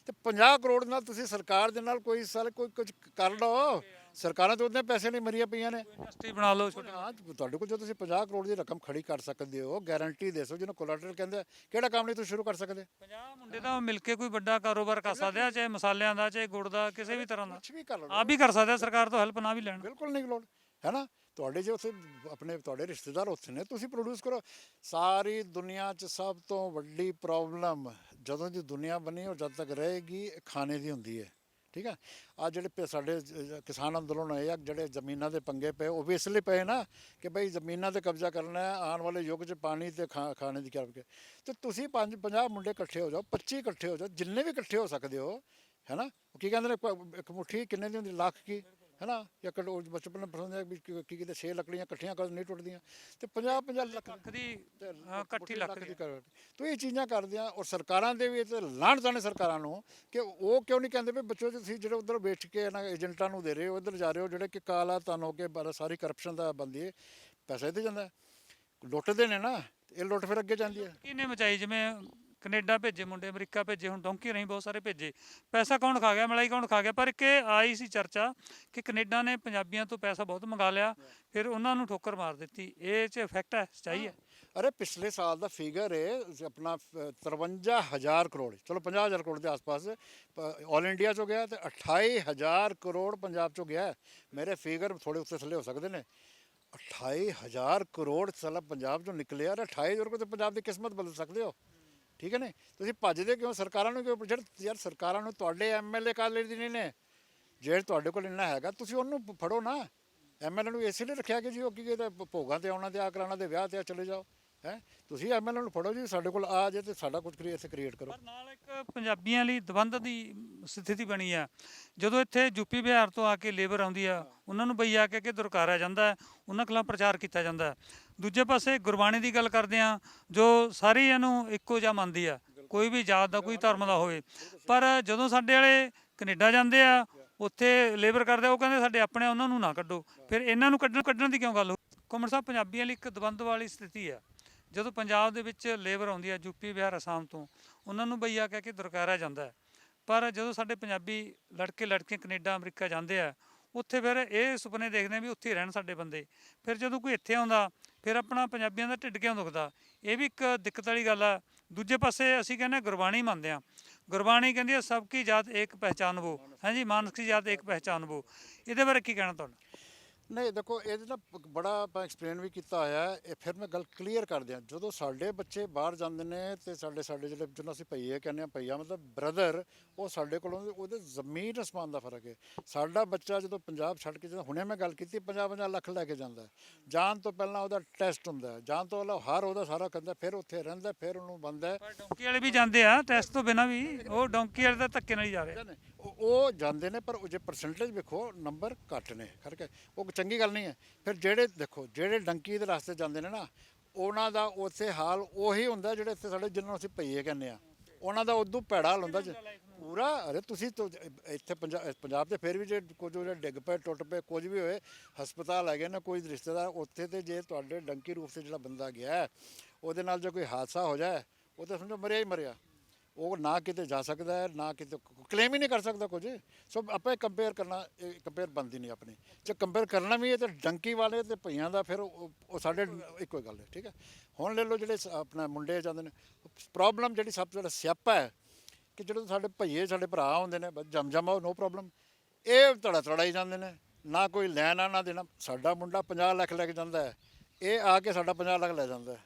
ਤੇ 50 ਕਰੋੜ ਨਾਲ ਤੁਸੀਂ ਸਰਕਾਰ ਦੇ ਨਾਲ ਕੋਈ ਸਾਲ, ਕੋਈ ਕੁਝ ਕਰ ਲਓ। ਸਰਕਾਰਾਂ ਤੋਂ ਉਹਦੇ ਪੈਸੇ ਨਹੀਂ ਮਰੀਆਂ ਪਈਆਂ ਨੇ। ਇੰਡਸਟਰੀ ਬਣਾ ਲਓ ਛੋਟੀ ਹਾਂ ਤੁਹਾਡੇ ਕੋਲ ਜੋ ਤੁਸੀਂ 50 ਕਰੋੜ ਦੀ ਰਕਮ ਖੜੀ ਕਰ ਸਕਦੇ ਹੋ ਗਾਰੰਟੀ ਦੇ ਸੋ ਜਿਹਨੂੰ ਕੋਲੈਟਰਲ ਕਹਿੰਦੇ ਆ, ਕਿਹੜਾ ਕੰਮ ਨਹੀਂ ਤੁਸੀਂ ਸ਼ੁਰੂ ਕਰ ਸਕਦੇ? 50 ਮੁੰਡੇ ਤਾਂ ਮਿਲ ਕੇ ਕੋਈ ਵੱਡਾ ਕਾਰੋਬਾਰ ਕਰ ਸਕਦੇ ਆ ਚਾਹੇ ਮਸਾਲਿਆਂ ਦਾ ਚਾਹੇ ਗੁੜ ਦਾ ਕਿਸੇ ਵੀ ਤਰ੍ਹਾਂ ਦਾ। ਕੁਝ ਵੀ ਕਰ ਲਓ। ਆਪ ਵੀ ਕਰ ਸਕਦੇ ਆ ਸਰਕਾਰ ਤੋਂ ਹੈਲਪ ਨਾ ਵੀ ਲੈਣ। ਬਿਲਕੁਲ ਨਹੀਂ ਲੋੜ ਹੈ ਨਾ? ਤੁਹਾਡੇ ਜੇ ਉੱਥੇ ਆਪਣੇ ਤੁਹਾਡੇ ਰਿਸ਼ਤੇਦਾਰ ਉੱਥੇ ਨੇ ਤੁਸੀਂ ਪ੍ਰੋਡਿਊਸ ਕਰੋ। ਸਾਰੀ ਦੁਨੀਆ 'ਚ ਸਭ ਤੋਂ ਵੱਡੀ ਪ੍ਰੋਬਲਮ ਜਦੋਂ ਦੀ ਦੁਨੀਆ ਬਣੀ ਉਹ ਜਦ ਤੱਕ ਰਹੇਗੀ ਖਾਣੇ ਦੀ ਹੁੰਦੀ ਹੈ। ਠੀਕ ਹੈ ਆ ਜਿਹੜੇ ਪ ਸਾਡੇ ਜ- ਕਿਸਾਨ ਅੰਦੋਲਨ ਹੋਏ ਆ, ਜਿਹੜੇ ਜ਼ਮੀਨਾਂ ਦੇ ਪੰਗੇ ਪਏ, ਉਹ ਵੀ ਇਸ ਲਈ ਪਏ ਨਾ ਕਿ ਭਈ ਜ਼ਮੀਨਾਂ ਤੇ ਕਬਜ਼ਾ ਕਰਨਾ ਹੈ, ਆਉਣ ਵਾਲੇ ਯੁੱਗ 'ਚ ਪਾਣੀ ਤੇ ਖਾ- ਖਾਣੇ ਦੀ ਕਰਕੇ ਤੇ ਤੁਸੀਂ ਪੰਜ 50 ਮੁੰਡੇ ਇਕੱਠੇ ਹੋ ਜਾਓ 25 ਇਕੱਠੇ ਹੋ ਜਾਓ, ਜਿੰਨੇ ਵੀ ਇਕੱਠੇ ਹੋ ਸਕਦੇ ਹੋ, ਹੈ ਨਾ? ਉਹ ਕੀ ਕਹਿੰਦੇ ਨੇ ਪ- ਇੱਕ ਮੁੱਠੀ ਕਿੰਨੇ ਦੀ ਹੁੰਦੀ, ਲੱਖ ਕੀ? ਹੈ ਨਾ ਜਾਂ ਕਟੋ ਬਚਪਨ ਨੂੰ ਪਸੰਦ ਹੈ ਵੀ ਕੀ ਕੀ ਕਿਤੇ 6 ਲੱਕੜੀਆਂ ਇਕੱਠੀਆਂ ਕਰ ਨਹੀਂ ਟੁੱਟਦੀਆਂ। ਤੇ 50 50 ਲੱਖ ਲੱਖ ਦੀ ਹਾਂ, ਇਕੱਠੀ ਲੱਖ ਦੀ ਕਰ ਤੋ ਇਹ ਚੀਜ਼ਾਂ ਕਰਦੇ ਆ ਔਰ ਸਰਕਾਰਾਂ ਦੇ ਵੀ ਤੇ ਲਾਣ ਜਾਣੇ ਸਰਕਾਰਾਂ ਨੂੰ ਕਿ ਉਹ ਕਿਉਂ ਨਹੀਂ ਕਹਿੰਦੇ ਵੀ ਬੱਚੋ ਤੁਸੀਂ ਜਿਹੜੇ ਉਧਰ ਵੇਚ ਕੇ ਇਹਨਾਂ ਏਜੰਟਾਂ ਨੂੰ ਦੇ ਰਹੇ ਹੋ ਉਧਰ ਜਾ ਰਹੇ ਹੋ ਜਿਹੜੇ ਕਿ ਕਾਲਾ ਧਨ ਹੋ ਕੇ ਬਾਰਾ ਸਾਰੀ ਕਰਪਸ਼ਨ ਦਾ ਬੰਦੀ ਹੈ ਪੈਸਾ ਇੱਥੇ ਜਾਂਦਾ। ਹੈ। ਲੁੱਟਦੇ ਨੇ ਨਾ ਇਹ ਲੁੱਟ ਫਿਰ ਅੱਗੇ ਜਾਂਦੀ ਹੈ। ਕਿਹਨੇ ਮਚਾਈ? ਜਿਵੇਂ ਕੈਨੇਡਾ ਭੇਜੇ ਮੁੰਡੇ, ਅਮਰੀਕਾ ਭੇਜੇ, ਹੁਣ ਡੋਂਕੀ ਰਹੀ ਬਹੁਤ ਸਾਰੇ ਭੇਜੇ। ਪੈਸਾ ਕੌਣ ਖਾ ਗਿਆ, ਮਲਾਈ ਕੌਣ ਖਾ ਗਿਆ? ਪਰ ਇੱਕ ਇਹ ਆਈ ਸੀ ਚਰਚਾ ਕਿ ਕੈਨੇਡਾ ਨੇ ਪੰਜਾਬੀਆਂ ਤੋਂ ਪੈਸਾ ਬਹੁਤ ਮੰਗਾ ਲਿਆ, ਫਿਰ ਉਹਨਾਂ ਨੂੰ ਠੋਕਰ ਮਾਰ ਦਿੱਤੀ। ਇਹ ਚ ਇਫੈਕਟ ਹੈ, ਸਚਾਈ ਹੈ? ਅਰੇ ਪਿਛਲੇ ਸਾਲ ਦਾ ਫਿਗਰ ਹੈ ਆਪਣਾ 53000 ਕਰੋੜ, ਚਲੋ 50000 ਕਰੋੜ ਦੇ ਆਸ-ਪਾਸ ਆਲ ਇੰਡੀਆ ਚੋਂ ਗਿਆ ਤੇ 28000 ਕਰੋੜ ਪੰਜਾਬ ਚੋਂ ਗਿਆ। ਮੇਰੇ ਫਿਗਰ ਥੋੜੇ ਉੱਤੇ ਥੱਲੇ ਹੋ ਸਕਦੇ ਨੇ। 28000 ਕਰੋੜ ਸਾਲਾ ਪੰਜਾਬ ਚੋਂ ਨਿਕਲਿਆ ਔਰ 28000 ਰੁਪਏ ਤੇ ਪੰਜਾਬ ਦੀ ਕਿਸਮਤ ਬਦਲ ਸਕਦੇ ਹੋ। ਠੀਕ ਹੈ ਨੇ? ਤੁਸੀਂ ਭੱਜਦੇ ਕਿਉਂ? ਸਰਕਾਰਾਂ ਨੂੰ ਕਿਉਂ ਜਿਹੜੇ ਯਾਰ ਸਰਕਾਰਾਂ ਨੂੰ ਤੁਹਾਡੇ ਐਮਐਲਏ ਕਾਲੇ ਦੀ ਨਹੀਂ ਨੇ ਜਿਹੜੇ ਤੁਹਾਡੇ ਕੋਲ ਇੰਨਾ ਹੈਗਾ ਤੁਸੀਂ ਉਹਨੂੰ ਫੜੋ ਨਾ। ਐਮਐਲਏ ਨੂੰ ਇਸੇ ਲਈ ਰੱਖਿਆ ਕਿ ਜੀ ਉਹ ਕੀ ਕਹਿੰਦੇ ਭੋਗਾਂ ਤੇ ਆਉਣਾ ਤੇ ਆ ਕਰਾਉਣਾ ਤੇ ਵਿਆਹ ਤੇ ਆ ਚਲੇ ਜਾਓ। ਹੈ? ਤੁਸੀਂ ਐਮਐਲਏ ਨੂੰ ਫੜੋ ਜੀ ਸਾਡੇ ਕੋਲ ਆ ਜੇ ਤੇ ਸਾਡਾ ਕੁਝ ਕਰੀਏ ਇੱਥੇ ਕ੍ਰੀਏਟ ਕਰੋ। ਪਰ ਨਾਲ ਇੱਕ ਪੰਜਾਬੀਆਂ ਲਈ ਦਵੰਦ ਦੀ ਸਥਿਤੀ ਬਣੀ ਆ। ਜਦੋਂ ਇੱਥੇ ਯੂਪੀ ਬਿਹਾਰ ਤੋਂ ਆ ਕੇ ਲੇਬਰ ਆਉਂਦੀ ਆ ਉਹਨਾਂ ਨੂੰ ਬਈ ਆ ਕੇ ਕਿ ਦੁਰਕਾਰਿਆ ਜਾਂਦਾ ਉਹਨਾਂ ਖਿਲਾਫ ਪ੍ਰਚਾਰ ਕੀਤਾ ਜਾਂਦਾ। ਦੂਜੇ ਪਾਸੇ ਗੁਰਬਾਣੀ ਦੀ ਗੱਲ ਕਰਦੇ ਆ ਜੋ ਸਾਰੀ ਇਹਨੂੰ ਇੱਕੋ ਜਿਹਾ ਮੰਨਦੀ ਆ। ਕੋਈ ਵੀ ਜਾਤ ਦਾ ਕੋਈ ਧਰਮ ਦਾ ਹੋਵੇ। ਪਰ ਜਦੋਂ ਸਾਡੇ ਵਾਲੇ ਕੈਨੇਡਾ ਜਾਂਦੇ ਆ ਉੱਥੇ ਲੇਬਰ ਕਰਦੇ ਆ, ਉਹ ਕਹਿੰਦੇ ਸਾਡੇ ਆਪਣੇ ਉਹਨਾਂ ਨੂੰ ਨਾ ਕੱਢੋ। ਫਿਰ ਇਹਨਾਂ ਨੂੰ ਕੱਢਣ ਕੱਢਣ ਦੀ ਕਿਉਂ ਗੱਲ ਹੋ ਕੁਮਰ ਸਾਹਿਬ ਪੰਜਾਬੀਆਂ ਲਈ ਇੱਕ ਦਵੰਦ ਵਾਲੀ ਸਥਿਤੀ ਆ। ਜਦੋਂ ਪੰਜਾਬ ਦੇ ਵਿੱਚ ਲੇਬਰ ਆਉਂਦੀ ਹੈ ਯੂਪੀ ਬਿਹਾਰ ਅਸਾਮ ਤੋਂ ਉਹਨਾਂ ਨੂੰ ਬਈਆ ਕਹਿ ਕੇ ਦੁਰਕਾਰਿਆ ਜਾਂਦਾ ਪਰ ਜਦੋਂ ਸਾਡੇ ਪੰਜਾਬੀ ਲੜਕੇ ਲੜਕੀਆਂ ਕੈਨੇਡਾ ਅਮਰੀਕਾ ਜਾਂਦੇ ਆ ਉੱਥੇ ਫਿਰ ਇਹ ਸੁਪਨੇ ਦੇਖਦੇ ਆ ਵੀ ਉੱਥੇ ਹੀ ਰਹਿਣ ਸਾਡੇ ਬੰਦੇ। ਫਿਰ ਜਦੋਂ ਕੋਈ ਇੱਥੇ ਆਉਂਦਾ, ਫਿਰ ਆਪਣਾ ਪੰਜਾਬੀਆਂ ਦਾ ਢਿੱਡ ਕਿਉਂ ਦੁਖਦਾ? ਇਹ ਵੀ ਇੱਕ ਦਿੱਕਤ ਵਾਲੀ ਗੱਲ ਆ। ਦੂਜੇ ਪਾਸੇ ਅਸੀਂ ਕਹਿੰਦੇ ਹਾਂ ਗੁਰਬਾਣੀ ਮੰਨਦੇ ਆ। ਗੁਰਬਾਣੀ ਕਹਿੰਦੀ ਹੈ ਸਭ ਕੀ ਜਾਤ ਇੱਕ ਪਹਿਚਾਨ ਵੋ ਹਾਂਜੀ ਮਾਨਸ ਕੀ ਜਾਤ ਇੱਕ ਪਹਿਚਾਨ ਵੋ ਇਹਦੇ ਬਾਰੇ ਕੀ ਕਹਿਣਾ ਤੁਹਾਡਾ? ਨਹੀਂ ਦੇਖੋ ਇਹਦੇ ਨਾਲ ਪ- ਬੜਾ ਆਪਾਂ ਐਕਸਪਲੇਨ ਵੀ ਕੀਤਾ ਹੋਇਆ ਹੈ। ਇਹ ਫਿਰ ਮੈਂ ਗੱਲ ਕਲੀਅਰ ਕਰ ਦਿਆਂ। ਜਦੋਂ ਸਾਡੇ ਬੱਚੇ ਬਾਹਰ ਜਾਂਦੇ ਨੇ ਤੇ ਸਾਡੇ ਸਾਡੇ ਜਿਹੜੇ ਜਿਹਨੂੰ ਅਸੀਂ ਭਈਏ ਕਹਿੰਦੇ ਆ ਭਈਆ ਮਤਲਬ ਬ੍ਰਦਰ ਉਹ ਸਾਡੇ ਕੋਲੋਂ ਉਹਦੇ ਜ਼ਮੀਨ ਅਸਮਾਨ ਦਾ ਫ਼ਰਕ ਹੈ। ਸਾਡਾ ਬੱਚਾ ਜਦੋਂ ਪੰਜਾਬ ਛੱਡ ਕੇ ਜਦੋਂ ਹੁਣੇ ਮੈਂ ਗੱਲ ਕੀਤੀ 50 50 ਲੱਖ ਲੈ ਕੇ ਜਾਂਦਾ। ਹੈ। ਜਾਣ ਤੋਂ ਪਹਿਲਾਂ ਉਹਦਾ ਟੈਸਟ ਹੁੰਦਾ ਹੈ। ਜਾਣ ਤੋਂ ਪਹਿਲਾਂ ਹਰ ਉਹਦਾ ਸਾਰਾ ਕਰਦਾ ਫਿਰ ਉੱਥੇ ਰਹਿੰਦਾ ਫਿਰ ਉਹਨੂੰ ਬੰਦਾ ਹੈ। ਪਰ ਡੌਂਕੀ ਵਾਲੇ ਵੀ ਜਾਂਦੇ ਆ ਟੈਸਟ ਤੋਂ ਬਿਨਾਂ ਵੀ। ਉਹ ਡੌਂਕੀ ਵਾਲੇ ਤਾਂ ਧੱਕੇ ਨਾਲ ਹੀ ਜਾ ਰਹੇ। ਆ। ਉਹ ਉਹ ਜਾਂਦੇ ਨੇ ਪਰ ਉਹ ਜੇ ਪਰਸੈਂਟੇਜ ਵੇਖੋ ਨੰਬਰ ਘੱਟ ਨੇ ਕਰਕੇ ਉਹ ਚੰਗੀ ਗੱਲ ਨਹੀਂ ਹੈ। ਫਿਰ ਜਿਹੜੇ ਦੇਖੋ ਜਿਹੜੇ ਡੰਕੀ ਦੇ ਰਸਤੇ ਜਾਂਦੇ ਨੇ ਨਾ ਉਹਨਾਂ ਦਾ ਉੱਥੇ ਹਾਲ ਉਹੀ ਹੁੰਦਾ ਜਿਹੜੇ ਇੱਥੇ ਸਾਡੇ ਜਿਹਨਾਂ ਨੂੰ ਅਸੀਂ ਭਈਏ ਕਹਿੰਦੇ ਆ ਉਹਨਾਂ ਦਾ ਉਦੋਂ ਭੈੜਾ ਹਾਲ ਹੁੰਦਾ ਜੇ। ਪੂਰਾ ਅਰੇ ਤੁਸੀਂ ਤੋ ਇੱਥੇ ਪੰਜਾ ਪੰਜਾਬ ਤੇ ਫਿਰ ਵੀ ਜੇ ਕੁਝ ਜਿਹੜੇ ਡਿੱਗ ਪਏ ਟੁੱਟ ਪਏ ਕੁਝ ਵੀ ਹੋਏ ਹਸਪਤਾਲ ਹੈਗੇ ਨੇ ਕੋਈ ਰਿਸ਼ਤੇਦਾਰ ਉੱਥੇ ਤੇ ਜੇ ਤੁਹਾਡੇ ਡੰਕੀ ਰੂਪ ਤੇ ਜਿਹੜਾ ਬੰਦਾ ਗਿਆ ਹੈ, ਉਹਦੇ ਨਾਲ ਜੇ ਕੋਈ ਹਾਦਸਾ ਹੋ ਜਾਏ ਉਹ ਤਾਂ ਸਮਝੋ ਮਰਿਆ ਹੀ ਮਰਿਆ। ਉਹ ਨਾ ਕਿਤੇ ਜਾ ਸਕਦਾ ਹੈ, ਨਾ ਕਿਤੇ ਕਲੇਮ ਹੀ ਨਹੀਂ ਕਰ ਸਕਦਾ ਕੁਝ। ਸੋ ਆਪਾਂ ਕੰਪੇਅਰ ਕਰਨਾ ਕੰਪੇਅਰ ਬੰਦੀ ਨਹੀਂ ਆਪਣੀ। ਜੇ ਕੰਪੇਅਰ ਕਰਨਾ ਵੀ ਹੈ ਤੇ ਡੰਕੀ ਵਾਲੇ ਤੇ ਭਈਆਂ ਦਾ ਫਿਰ ਉਹ ਸਾਡੇ ਇੱਕੋ ਹੀ ਗੱਲ ਹੈ, ਠੀਕ ਹੈ। ਹੁਣ ਲੈ ਲਓ ਜਿਹੜੇ ਸ- ਆਪਣਾ ਮੁੰਡੇ ਜਾਂਦੇ ਨੇ ਪ੍ਰੋਬਲਮ ਜਿਹੜੀ ਸਭ ਤੋਂ ਜਿਹੜਾ ਸਿਆਪਾ ਹੈ ਕਿ ਜਿਹੜੇ ਸਾਡੇ ਭਈਏ, ਸਾਡੇ ਭਰਾ ਹੁੰਦੇ ਨੇ, ਬਸ ਜਮ ਜਮ ਨੋ ਪ੍ਰੋਬਲਮ ਇਹ ਧੜਾ ਧੜਾ ਹੀ ਜਾਂਦੇ ਨੇ, ਨਾ ਕੋਈ ਲੈਣਾ ਨਾ ਦੇਣਾ। ਸਾਡਾ ਮੁੰਡਾ 50 ਲੱਖ ਲੈ ਕੇ ਜਾਂਦਾ ਹੈ, ਇਹ ਆ ਕੇ ਸਾਡਾ 50 ਲੱਖ ਲੈ ਜਾਂਦਾ ਹੈ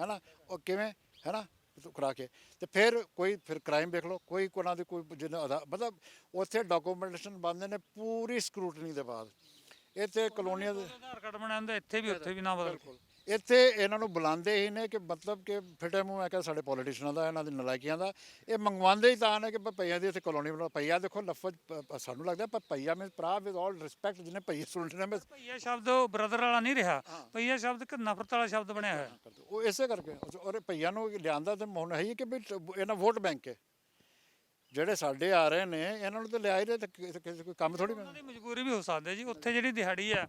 ਹੈਨਾ ਉਹ ਕਿਵੇਂ? ਹੈਨਾ ਕਰਾ ਕੇ। ਤੇ ਫਿਰ ਕੋਈ ਫਿਰ ਕ੍ਰਾਈਮ ਵੇਖ ਲਓ ਕੋਈ ਕੋਨਾ ਦੇ ਕੋਈ ਜਿਹਨਾਂ ਮਤਲਬ ਉੱਥੇ ਡਾਕੂਮੈਂਟੇਸ਼ਨ ਬੰਦੇ ਨੇ ਪੂਰੀ ਸਕਰੂਟਨੀ ਦੇ ਬਾਅਦ। ਇੱਥੇ ਕਲੋਨੀਆਂ ਦੇ ਆਧਾਰ ਕਾਰਡ ਬਣਿਆ ਹੁੰਦਾ ਇੱਥੇ ਵੀ ਉੱਥੇ ਵੀ ਨਾ ਬਦਲ ਇੱਥੇ ਇਹਨਾਂ ਨੂੰ ਬੁਲਾਉਂਦੇ ਹੀ ਨੇ ਕਿ ਮਤਲਬ ਕਿ ਫਿਟੇ ਮੂੰਹ ਹੈ ਕਿ ਸਾਡੇ ਪੋਲੀਟੀਸ਼ੀਅਨਾਂ ਦਾ ਇਹਨਾਂ ਦੀ ਨਲਾਇਕੀਆਂ ਦਾ ਇਹ ਮੰਗਵਾਉਂਦੇ ਹੀ ਤਾਂ ਨੇ ਕਿ ਭਈਆ ਦੀ ਇੱਥੇ ਕਲੋਨੀ ਬਣਾਓ। ਭਈਆ ਦੇਖੋ ਲਫ਼ਜ਼ ਪ- ਸਾਨੂੰ ਲੱਗਦਾ ਪਰ ਭਈਆ ਮੀਨਸ ਭਰਾ ਵਿਦ ਆਲ ਰਿਸਪੈਕਟ ਜਿਹਨੇ ਭਈਆ ਸੁਣਨੇ ਮੈਂ ਭਈਆ ਸ਼ਬਦ ਬ੍ਰਦਰ ਵਾਲਾ ਨਹੀਂ ਰਿਹਾ। ਭਈਆ ਸ਼ਬਦ ਇੱਕ ਨਫ਼ਰਤ ਵਾਲਾ ਸ਼ਬਦ ਬਣਿਆ ਹੋਇਆ। ਉਹ ਇਸੇ ਕਰਕੇ ਔਰ ਭਈਆ ਨੂੰ ਲਿਆਂਦਾ ਤੇ ਹੁਣ ਹੈ ਹੀ ਕਿ ਵੀ ਟ- ਇਹਨਾਂ ਵੋਟ ਬੈਂਕ ਹੈ। ਜਿਹੜੇ ਸਾਡੇ ਆ ਰਹੇ ਨੇ ਇਹਨਾਂ ਨੂੰ ਤਾਂ ਲਿਆ ਹੀ ਰਹੇ ਤੇ ਕਿ- ਕਿਸੇ ਕੋਈ ਕੰਮ ਥੋੜੀ ਉਹਨਾਂ ਦੀ ਮਜਬੂਰੀ ਵੀ ਹੋ ਸਕਦੀ ਜੀ ਉੱਥੇ ਜਿਹੜੀ ਦਿਹਾੜੀ ਆ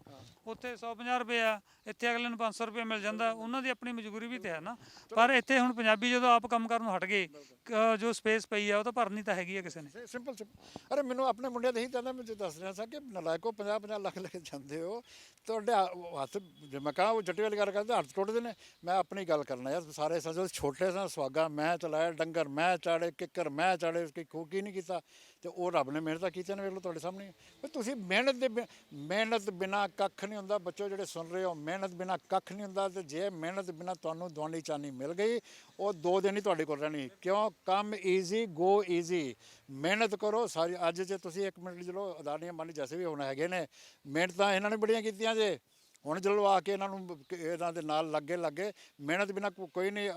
ਉੱਥੇ 150 ਰੁਪਏ ਆ ਇੱਥੇ ਅਗਲੇ ਨੂੰ 500 ਰੁਪਏ ਮਿਲ ਜਾਂਦਾ ਉਹਨਾਂ ਦੀ ਆਪਣੀ ਮਜਬੂਰੀ ਵੀ ਤੇ ਹੈ ਨਾ। ਪਰ ਇੱਥੇ ਹੁਣ ਪੰਜਾਬੀ ਜਦੋਂ ਆਪ ਕੰਮ ਕਰਨ ਨੂੰ ਹਟ ਗਏ ਕ- ਜੋ ਸਪੇਸ ਪਈ ਆ ਉਹ ਤਾਂ ਭਰਨੀ ਤਾਂ ਹੈਗੀ ਆ ਕਿਸੇ ਨੇ। ਸਿੰਪਲ ਸਿੰਪਲ ਅਰੇ ਮੈਨੂੰ ਆਪਣੇ ਮੁੰਡਿਆਂ ਦੇ ਹੀ ਕਹਿੰਦਾ ਮੈਂ ਜੇ ਦੱਸ ਰਿਹਾ ਸਾਂ ਕਿ ਨਲਾਇਕੋ 50 50 ਲੱਖ ਲੈ ਕੇ ਜਾਂਦੇ ਹੋ ਤੁਹਾਡੇ ਹ- ਹੱਥ ਜੇ ਮੈਂ ਕਹਾਂ ਉਹ ਜੱਟੀ ਵਾਲੀ ਗੱਲ ਕਰਦੇ ਹੱਥ ਟੁੱਟਦੇ ਨੇ। ਮੈਂ ਆਪਣੀ ਗੱਲ ਕਰਨਾ ਯਾਰ ਸਾਰੇ ਸਜੋ ਛੋਟੇ ਸਾਂ ਸੁਹਾਗਾ ਮੈਂ ਚਲਾਇਆ ਡੰਗਰ ਮੈਂ ਚਾੜੇ ਕਿੱਕਰ ਮੈਂ ਚਾੜੇ ਉਸਕੀ ਖੋਕੀ ਨਹੀਂ ਕੀਤਾ ਤੇ ਉਹ ਰੱਬ ਨੇ ਮਿਹਨਤਾਂ ਕੀਤੀਆਂ ਨੇ, ਵੇਖ ਲਓ ਤੁਹਾਡੇ ਸਾਹਮਣੇ। ਵੀ ਤੁਸੀਂ ਮਿਹਨਤ ਦੇ ਬਿ- ਮਿਹਨਤ ਬਿਨਾ ਕੱਖ ਨਹੀਂ ਹੁੰਦਾ। ਬੱਚੋ ਜਿਹੜੇ ਸੁਣ ਰਹੇ ਹੋ, ਮਿਹਨਤ ਬਿਨਾ ਕੱਖ ਨਹੀਂ ਹੁੰਦਾ ਤੇ ਜੇ ਮਿਹਨਤ ਬਿਨਾ ਤੁਹਾਨੂੰ ਦਵਾਨੀ ਚਾਨੀ ਮਿਲ ਗਈ, ਉਹ ਦੋ ਦਿਨ ਹੀ ਤੁਹਾਡੇ ਕੋਲ ਰਹਿਣੀ। ਕਿਉਂ? ਕੰਮ ਈਜ਼ੀ ਗੋ ਈਜ਼ੀ ਮਿਹਨਤ ਕਰੋ, ਸਾਰੀ, ਅੱਜ ਜੇ ਤੁਸੀਂ 1 ਮਿੰਟ ਚਲੋ, ਅਦਾਨੀਆਂ, ਮਾਨੀ ਜੈਸੇ ਵੀ ਹੁਣ ਹੈਗੇ ਨੇ, ਮਿਹਨਤਾਂ ਇਹਨਾਂ ਨੇ ਬੜੀਆਂ ਕੀਤੀਆਂ ਜੇ। ਹੁਣ ਜਦੋਂ ਆ ਕੇ ਇਹਨਾਂ ਨੂੰ ਇਹਨਾਂ ਦੇ ਨਾਲ ਲੱਗੇ ਲੱਗੇ। ਮਿਹਨਤ ਬਿਨਾ ਕੋਈ ਨਹੀਂ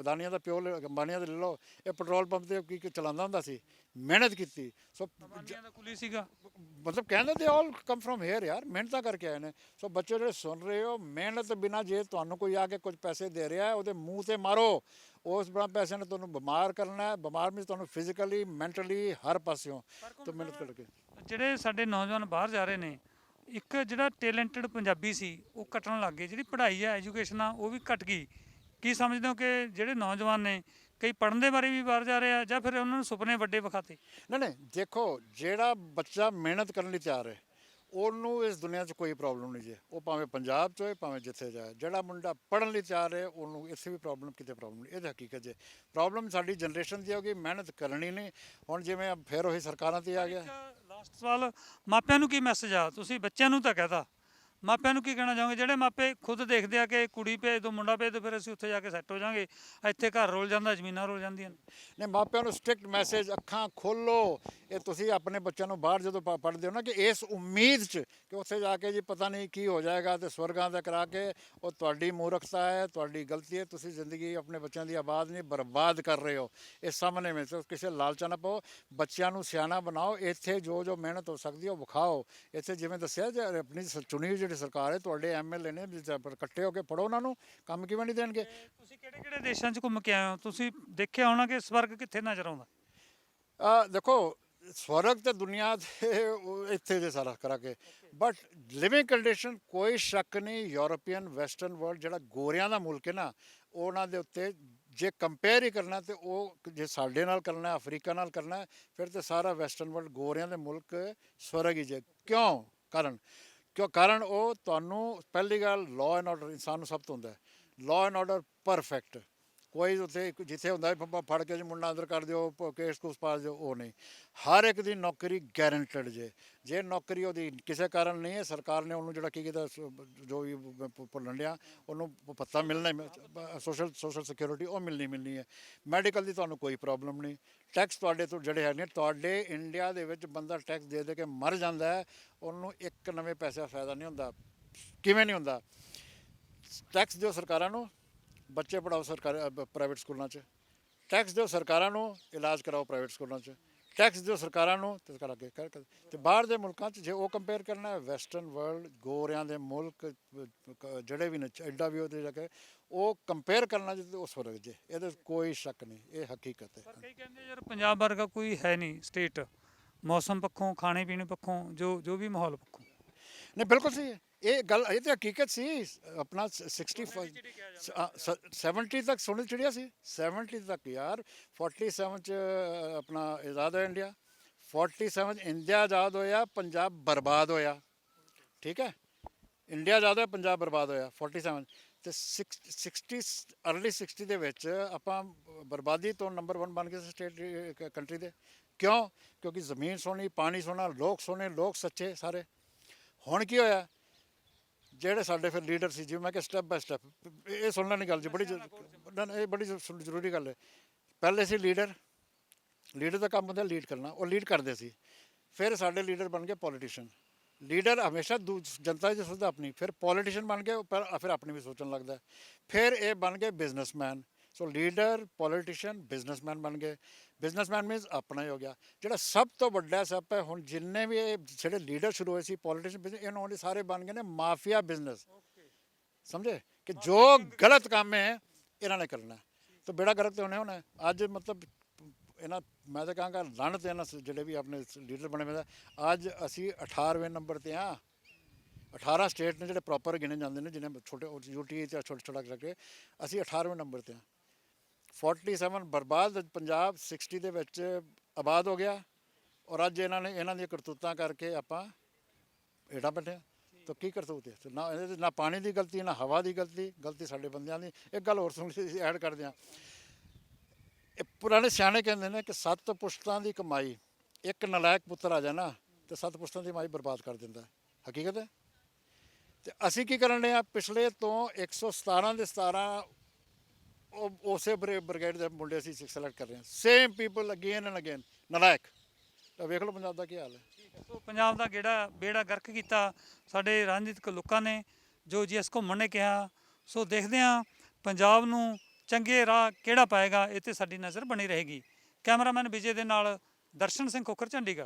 ਅਦਾਨੀਆਂ ਦਾ ਪਿਓ ਅੰਬਾਨੀਆਂ ਦਾ ਲੈ ਲਓ। ਇਹ ਪੈਟਰੋਲ ਪੰਪ ਤੇ ਕੀ ਚਲਾਉਂਦਾ ਹੁੰਦਾ ਸੀ? ਮਿਹਨਤ ਕੀਤੀ। ਸੋ ਅੰਬਾਨੀਆਂ ਦਾ ਕੁਲੀ ਸੀਗਾ। ਮਤਲਬ ਕਹਿੰਦੇ ਤੇ ਆਲ ਕਮ ਫਰਮ ਹੇਅਰ ਯਾਰ। ਮਿਹਨਤਾਂ ਕਰਕੇ ਆਏ ਨੇ। ਸੋ ਬੱਚੇ ਜਿਹੜੇ ਸੁਣ ਰਹੇ ਹੋ ਮਿਹਨਤ ਬਿਨਾ ਜੇ ਤੁਹਾਨੂੰ ਕੋਈ ਆ ਕੇ ਕੁਝ ਪੈਸੇ ਦੇ ਰਿਹਾ ਹੈ ਉਹਦੇ ਮੂੰਹ ਤੇ ਮਾਰੋ। ਉਸ ਬੜਾ ਪੈਸੇ ਨੇ ਤੁਹਾਨੂੰ ਬਿਮਾਰ ਕਰਨਾ ਹੈ। ਬਿਮਾਰ ਮੀਨਸ ਤੁਹਾਨੂੰ ਫਿਜ਼ੀਕਲੀ ਮੈਂਟਲੀ ਹਰ ਪਾਸਿਓਂ ਤੋਂ ਮਿਹਨਤ ਕਰਕੇ। ਜਿਹੜੇ ਸਾਡੇ ਨੌਜਵਾਨ ਬਾਹਰ ਜਾ ਰਹੇ ਨੇ ਇੱਕ ਜਿਹੜਾ ਟੈਲੈਂਟਡ ਪੰਜਾਬੀ ਸੀ, ਉਹ ਘਟਣ ਲੱਗ ਗਏ। ਜਿਹੜੀ ਪੜ੍ਹਾਈ ਆ ਐਜੂਕੇਸ਼ਨ ਆ, ਉਹ ਵੀ ਘਟ ਗਈ। ਕੀ ਸਮਝਦੇ ਹੋ ਕਿ ਜਿਹੜੇ ਨੌਜਵਾਨ ਨੇ, ਕਈ ਪੜ੍ਹਨ ਦੇ ਬਾਰੇ ਵੀ ਬਾਹਰ ਜਾ ਰਹੇ ਆ ਜਾਂ ਫਿਰ ਉਹਨਾਂ ਨੂੰ ਸੁਪਨੇ ਵੱਡੇ ਵਿਖਾਤੇ? ਨਹੀਂ ਨਹੀਂ, ਦੇਖੋ, ਜਿਹੜਾ ਬੱਚਾ ਮਿਹਨਤ ਕਰਨ ਲਈ ਤਿਆਰ ਹੈ ਉਹਨੂੰ ਇਸ ਦੁਨੀਆ 'ਚ ਕੋਈ ਪ੍ਰੋਬਲਮ ਨਹੀਂ ਜੇ। ਉਹ ਭਾਵੇਂ ਪੰਜਾਬ 'ਚ ਹੋਏ ਭਾਵੇਂ ਜਿੱਥੇ ਜਾਏ। ਜਿਹੜਾ ਮੁੰਡਾ ਪੜਨ ਲਈ ਤਿਆਰ ਹੈ ਉਹਨੂੰ ਇੱਥੇ ਵੀ ਪ੍ਰੋਬਲਮ ਕਿਤੇ ਪ੍ਰੋਬਲਮ ਨਹੀਂ। ਇਹ ਤਾਂ ਹਕੀਕਤ ਜੇ। ਪ੍ਰੋਬਲਮ ਸਾਡੀ ਜਨਰੇਸ਼ਨ ਦੀ ਹੋ ਗਈ ਮਿਹਨਤ ਕਰਨੀ ਨਹੀਂ। ਹੁਣ ਜਿਵੇਂ ਫਿਰ ਉਹੀ ਸਰਕਾਰਾਂ ਤੇ ਆ ਗਿਆ। ਲਾਸਟ ਸਵਾਲ ਮਾਪਿਆਂ ਨੂੰ ਕੀ ਮੈਸੇਜ ਆ? ਤੁਸੀਂ ਬੱਚਿਆਂ ਨੂੰ ਤਾਂ ਕਹਤਾ। ਮਾਪਿਆਂ ਨੂੰ ਕੀ ਕਹਿਣਾ ਚਾਹੋਗੇ? ਜਿਹੜੇ ਮਾਪੇ ਖੁਦ ਦੇਖਦੇ ਆ ਕਿ ਕੁੜੀ ਭੇਜ ਦੋ ਮੁੰਡਾ ਭੇਜ ਦੋ ਫਿਰ ਅਸੀਂ ਉੱਥੇ ਜਾ ਕੇ ਸੈੱਟ ਹੋ ਜਾਾਂਗੇ। ਇੱਥੇ ਘਰ ਰੋਲ ਜਾਂਦਾ ਜ਼ਮੀਨਾਂ ਰੋਲ ਜਾਂਦੀਆਂ ਨੇ। ਨੇ ਮਾਪਿਆਂ ਨੂੰ ਸਟ੍ਰਿਕਟ ਮੈਸੇਜ ਅੱਖਾਂ ਖੋਲੋ। ਇਹ ਤੁਸੀਂ ਆਪਣੇ ਬੱਚਿਆਂ ਨੂੰ ਬਾਹਰ ਜਦੋਂ ਪੜ੍ਹਦੇ ਹੋ ਨਾ ਕਿ ਇਸ ਉਮੀਦ 'ਚ ਕਿ ਉੱਥੇ ਜਾ ਕੇ ਜੀ ਪਤਾ ਨਹੀਂ ਕੀ ਹੋ ਜਾਏਗਾ ਤੇ ਸਵਰਗਾਂ ਦਾ ਕਰਾ ਕੇ ਉਹ ਤੁਹਾਡੀ ਮੂਰਖਤਾ ਹੈ ਤੁਹਾਡੀ ਗਲਤੀ ਹੈ ਤੁਸੀਂ ਜ਼ਿੰਦਗੀ ਆਪਣੇ ਬੱਚਿਆਂ ਦੀ ਆਬਾਦ ਨਹੀਂ ਬਰਬਾਦ ਕਰ ਰਹੇ ਹੋ। ਇਸ ਸਾਹਮਣੇ ਵਿੱਚ ਕਿਸੇ ਲਾਲਚਾ ਨਾ ਪਾਓ ਬੱਚਿਆਂ ਨੂੰ ਸਿਆਣਾ ਬਣਾਓ ਇੱਥੇ ਜੋ ਜੋ ਮਿਹਨਤ ਹੋ ਸਕਦੀ ਹੈ ਉਹ ਵਿਖਾਓ। ਇੱਥੇ ਜਿਵੇਂ ਦੱਸਿਆ ਜੇ ਆਪਣੀ ਚੁਣੀ ਹੋਈ ਜਿਹੜੀ ਸਰਕਾਰ ਹੈ ਤੁਹਾਡੇ ਐਮਐਲਏ ਨੇ ਇਕੱਠੇ ਹੋ ਕੇ ਪੜੋ ਉਹਨਾਂ ਨੂੰ ਕੰਮ ਕਿਵੇਂ ਨਹੀਂ ਦੇਣਗੇ? ਤੁਸੀਂ ਕਿਹੜੇ ਕਿਹੜੇ ਦੇਸ਼ਾਂ 'ਚ ਘੁੰਮ ਕੇ ਆਏ ਹੋ? ਤੁਸੀਂ ਦੇਖਿਆ ਹੋਣਾ ਕਿ ਸਵਰਗ ਕਿੱਥੇ ਨਜ਼ਰ ਆਉਂਦਾ? ਆ ਦੇਖੋ ਸਵਰਗ ਤੇ ਦੁਨੀਆ ਤੇ ਉਹ ਇੱਥੇ ਦੇ ਸਾਰਾ ਕਰਾ ਕੇ। ਬਟ ਲਿਵਿੰਗ ਕੰਡੀਸ਼ਨ ਕੋਈ ਸ਼ੱਕ ਨਹੀਂ ਯੂਰੋਪੀਅਨ ਵੈਸਟਰਨ ਵਰਲਡ ਜਿਹੜਾ ਗੋਰਿਆਂ ਦਾ ਮੁਲਕ ਹੈ ਨਾ, ਉਹਨਾਂ ਦੇ ਉੱਤੇ ਜੇ ਕੰਪੇਅਰ ਹੀ ਕਰਨਾ ਤੇ ਉਹ ਜੇ ਸਾਡੇ ਨਾਲ ਕਰਨਾ, ਅਫਰੀਕਾ ਨਾਲ ਕਰਨਾ, ਫਿਰ ਤੇ ਸਾਰਾ ਵੈਸਟਰਨ ਵਰਲਡ ਗੋਰਿਆਂ ਦੇ ਮੁਲਕ ਸਵਰਗ ਹੀ ਜੇ। ਕਿਉਂ? ਕਾਰਨ? ਕਿਉਂ? ਕਾਰਨ ਉਹ ਤੁਹਾਨੂੰ ਪਹਿਲੀ ਗੱਲ ਲਾਅ ਐਂਡ ਆਰਡਰ ਇਨਸਾਨ ਨੂੰ ਸਭ ਤੋਂ ਹੁੰਦਾ ਹੈ। ਲਾਅ ਐਂਡ ਆਰਡਰ ਪਰਫੈਕਟ ਕੋਈ ਉੱਥੇ ਜਿੱਥੇ ਹੁੰਦਾ ਪ- ਫੜ ਕੇ ਜੀ ਮੁੰਡਾ ਅੰਦਰ ਕਰ ਦਿਓ, ਪ- ਕੇਸ ਕੁਸ ਪਾ ਦਿਓ, ਉਹ ਨਹੀਂ। ਹਰ ਇੱਕ ਦੀ ਨੌਕਰੀ ਗਾਰੰਟਡ ਜੇ। ਜੇ ਨੌਕਰੀ ਉਹਦੀ ਕਿਸੇ ਕਾਰਨ ਨਹੀਂ ਹੈ, ਸਰਕਾਰ ਨੇ ਉਹਨੂੰ ਜਿਹੜਾ ਕੀ ਕੀਤਾ, ਸ- ਜੋ ਵੀ ਭ- ਭੁੱਲਣ ਡਿਆ, ਉਹਨੂੰ ਪ- ਪਤਾ ਮਿਲਣਾ ਹੀ ਸੋਸ਼ਲ ਸੋਸ਼ਲ ਸਿਕਿਉਰਿਟੀ ਉਹ ਮਿਲਣੀ ਮਿਲਣੀ ਹੈ। ਮੈਡੀਕਲ ਦੀ ਤੁਹਾਨੂੰ ਕੋਈ ਪ੍ਰੋਬਲਮ ਨਹੀਂ। ਟੈਕਸ ਤੁਹਾਡੇ ਤੋਂ ਜਿਹੜੇ ਹੈ ਨੇ ਤੁਹਾਡੇ ਇੰਡੀਆ ਦੇ ਵਿੱਚ ਬੰਦਾ ਟੈਕਸ ਦੇ ਦੇ ਕੇ ਮਰ ਜਾਂਦਾ ਹੈ, ਉਹਨੂੰ ਇੱਕ ਨਵੇਂ ਪੈਸੇ ਦਾ ਫਾਇਦਾ ਨਹੀਂ ਹੁੰਦਾ। ਕਿਵੇਂ ਨਹੀਂ ਹੁੰਦਾ? ਟੈਕਸ ਦਿਓ ਸਰਕਾਰਾਂ ਨੂੰ ਬੱਚੇ ਪੜਾਓ ਸਰਕਾਰੀ ਪ੍ਰਾਈਵੇਟ ਸਕੂਲਾਂ 'ਚ। ਟੈਕਸ ਦਿਓ ਸਰਕਾਰਾਂ ਨੂੰ ਇਲਾਜ ਕਰਾਓ ਪ੍ਰਾਈਵੇਟ ਸਕੂਲਾਂ 'ਚ। ਟੈਕਸ ਦਿਓ ਸਰਕਾਰਾਂ ਨੂੰ ਤੇ ਕਰਾ ਕੇ ਕਰ ਤੇ ਬਾਹਰ ਦੇ ਮੁਲਕਾਂ 'ਚ ਜੇ ਉਹ ਕੰਪੇਅਰ ਕਰਨਾ ਹੈ ਵੈਸਟਰਨ ਵਰਲਡ ਗੋਰਿਆਂ ਦੇ ਮੁਲਕ ਜਿਹੜੇ ਵੀ ਨੇ ਐਡਾ ਵੀ ਉਹਦੇ ਜਾ ਕੇ ਉਹ ਕੰਪੇਅਰ ਕਰਨਾ ਜੇ ਉਸ ਵਰਗ ਜੇ। ਇਹਦੇ ਕੋਈ ਸ਼ੱਕ ਨਹੀਂ ਇਹ ਹਕੀਕਤ ਹੈ। ਪਰ ਕਈ ਕਹਿੰਦੇ ਯਾਰ ਪੰਜਾਬ ਵਰਗਾ ਕੋਈ ਹੈ ਨਹੀਂ ਸਟੇਟ ਮੌਸਮ ਪੱਖੋਂ ਖਾਣੇ ਪੀਣੇ ਪੱਖੋਂ ਜੋ ਜੋ ਵੀ ਮਾਹੌਲ ਪੱਖੋਂ। ਨਹੀਂ ਬਿਲਕੁਲ ਸਹੀ ਹੈ। ਇਹ ਗੱਲ ਇਹ ਤਾਂ ਹਕੀਕਤ ਸੀ ਆਪਣਾ 65 ਹਾਂ, ਸ- 70 ਤੱਕ ਸੋਨੇ ਚਿੜੀਆ ਸੀ? 70 ਤੱਕ ਯਾਰ। 47 ਚ ਆਪਣਾ ਆਜ਼ਾਦ ਹੋਇਆ ਇੰਡੀਆ। 47 ਚ ਇੰਡੀਆ ਆਜ਼ਾਦ ਹੋਇਆ ਪੰਜਾਬ ਬਰਬਾਦ ਹੋਇਆ। ਠੀਕ ਹੈ? ਇੰਡੀਆ ਆਜ਼ਾਦ ਹੋਇਆ ਪੰਜਾਬ ਬਰਬਾਦ ਹੋਇਆ 47 ਤੇ 60 60 ਅਰਲੀ 60 ਦੇ ਵਿੱਚ ਆਪਾਂ ਬਰਬਾਦੀ ਤੋਂ ਨੰਬਰ 1 ਬਣ ਗਏ ਸਟੇਟ ਕੰਟਰੀ ਦੇ। ਕਿਉਂ? ਕਿਉਂਕਿ ਜ਼ਮੀਨ ਸੋਹਣੀ ਪਾਣੀ ਸੋਹਣਾ ਲੋਕ ਸੋਹਣੇ ਲੋਕ ਸੱਚੇ ਸਾਰੇ। ਹੁਣ ਕੀ ਹੋਇਆ? ਜਿਹੜੇ ਸਾਡੇ ਫਿਰ ਲੀਡਰ ਸੀ ਜਿਵੇਂ ਮੈਂ ਕਿ ਸਟੈਪ ਬਾਈ ਸਟੈਪ ਇਹ ਸੁਣਨਾ ਨਹੀਂ ਗੱਲ ਜੀ ਬੜੀ ਜ਼ਰੂ- ਨਾ, ਨਾ, ਇਹ ਬੜੀ ਜ਼ਰੂ- ਜ਼ਰੂਰੀ ਗੱਲ ਹੈ। ਪਹਿਲੇ ਸੀ ਲੀਡਰ ਲੀਡਰ ਦਾ ਕੰਮ ਹੁੰਦਾ ਲੀਡ ਕਰਨਾ ਉਹ ਲੀਡ ਕਰਦੇ ਸੀ। ਫਿਰ ਸਾਡੇ ਲੀਡਰ ਬਣ ਗਏ ਪੋਲੀਟੀਸ਼ੀਅਨ ਲੀਡਰ ਹਮੇਸ਼ਾ ਦੂ- ਜਨਤਾ ਦੀ ਸੋਚਦਾ ਆਪਣੀ ਫਿਰ ਪੋਲੀਟੀਸ਼ੀਅਨ ਬਣ ਗਏ ਉਹ ਫਿਰ ਆਪਣੀ ਵੀ ਸੋਚਣ ਲੱਗਦਾ। ਹੈ। ਫਿਰ ਇਹ ਬਣ ਗਏ businessman so leader politician businessman ਬਣ ਗਏ। ਬਿਜ਼ਨਸਮੈਨ ਮੀਨਸ ਆਪਣਾ ਹੀ ਹੋ ਗਿਆ। ਜਿਹੜਾ ਸਭ ਤੋਂ ਵੱਡਾ ਸੱਪ ਹੈ ਹੁਣ ਜਿੰਨੇ ਵੀ ਇਹ ਜਿਹੜੇ ਲੀਡਰ ਸ਼ੁਰੂ ਹੋਏ ਸੀ ਪੋਲੀਟੀਸ਼ੀਅਨ ਇਹਨਾਂ ਦੇ ਸਾਰੇ ਬਣ ਗਏ ਨੇ ਮਾਫੀਆ ਬਿਜ਼ਨਸ ਸਮਝੇ? ਕਿ ਜੋ ਗਲਤ ਕੰਮ ਹੈ ਇਹਨਾਂ ਨੇ ਕਰਨਾ। ਤਾਂ ਬੇੜਾ ਗਰਕ ਤੇ ਹੋਣੇ ਹੋਣਾ। ਅੱਜ ਮਤਲਬ ਇਹਨਾਂ ਮੈਂ ਤਾਂ ਕਹਾਂਗਾ ਲਾਣਤ ਇਹਨਾਂ ਜਿਹੜੇ ਵੀ ਆਪਣੇ ਲੀਡਰ ਬਣੇ ਹੋਏ ਆ ਅੱਜ ਅਸੀਂ 18ਵੇਂ ਨੰਬਰ ਤੇ ਆ 18 ਸਟੇਟ ਨੇ ਜਿਹੜੇ ਪ੍ਰੋਪਰ ਗਿਣੇ ਜਾਂਦੇ ਨੇ ਜਿਹਨੇ ਛੋਟੇ ਯੂਟੀ ਤੇ ਛੋਟੇ ਛੋਟਾ ਕਰਕੇ। ਅਸੀਂ 18ਵੇਂ ਨੰਬਰ ਤੇ ਆ 47 ਬਰਬਾਦ, ਪੰਜਾਬ 60 ਦੇ ਵਿੱਚ ਆਬਾਦ ਹੋ ਗਿਆ ਔਰ ਅੱਜ ਇਹਨਾਂ ਨੇ, ਇਹਨਾਂ ਦੀਆਂ ਕਰਤੂਤਾਂ ਕਰਕੇ ਆਪਾਂ ਏਡਾ ਬੈਠੇ ਹਾਂ। ਤਾਂ ਕੀ ਕਰਤੂਤ ਹੈ? ਨਾ ਇਹਦੇ ਨਾ ਪਾਣੀ ਦੀ ਗਲਤੀ, ਨਾ ਹਵਾ ਦੀ ਗਲਤੀ ਗਲਤੀ ਸਾਡੇ ਬੰਦਿਆਂ ਦੀ। ਇੱਕ ਗੱਲ ਹੋਰ ਸੁਣ ਐਡ ਕਰਦੇ ਹਾਂ। ਇਹ ਪੁਰਾਣੇ ਸਿਆਣੇ ਕਹਿੰਦੇ ਨੇ ਕਿ ਸੱਤ ਪੁਸ਼ਤਾਂ ਦੀ ਕਮਾਈ, ਇੱਕ ਨਲਾਇਕ ਪੁੱਤਰ ਆ ਜਾਏ ਨਾ ਤੇ ਸੱਤ ਪੁਸ਼ਤਾਂ ਦੀ ਕਮਾਈ ਬਰਬਾਦ ਕਰ ਦਿੰਦਾ ਹਕੀਕਤ ਹੈ? ਤੇ ਅਸੀਂ ਕੀ ਕਰਨ ਰਹੇ ਆ ਪਿਛਲੇ ਤੋਂ 117 ਦੇ 17 ਉਹ ਉਸੇ ਬ੍ਰਿਗੇਡ ਦੇ ਮੁੰਡੇ ਅਸੀਂ ਸਿਲੈਕਟ ਕਰ ਰਹੇ ਹਾਂ। Same people again and again ਨਲਾਇਕ। ਤਾਂ ਵੇਖ ਲਓ ਪੰਜਾਬ ਦਾ ਕੀ ਹਾਲ ਹੈ। ਸੋ ਪੰਜਾਬ ਦਾ ਗੇੜਾ ਬੇੜਾ ਗਰਕ ਕੀਤਾ ਸਾਡੇ ਰਾਜਨੀਤਿਕ ਲੋਕਾਂ ਨੇ, ਜੋ ਜੀਐਸ ਘੁੰਮਣ ਨੇ ਕਿਹਾ। ਸੋ ਦੇਖਦੇ ਹਾਂ ਪੰਜਾਬ ਨੂੰ ਚੰਗੇ ਰਾਹ ਕਿਹੜਾ ਪਾਏਗਾ, ਇਹ ਤੇ ਸਾਡੀ ਨਜ਼ਰ ਬਣੀ ਰਹੇਗੀ। ਕੈਮਰਾਮੈਨ ਵਿਜੇ ਦੇ ਨਾਲ ਦਰਸ਼ਨ ਸਿੰਘ ਖੋਖਰ, ਚੰਡੀਗੜ੍ਹ।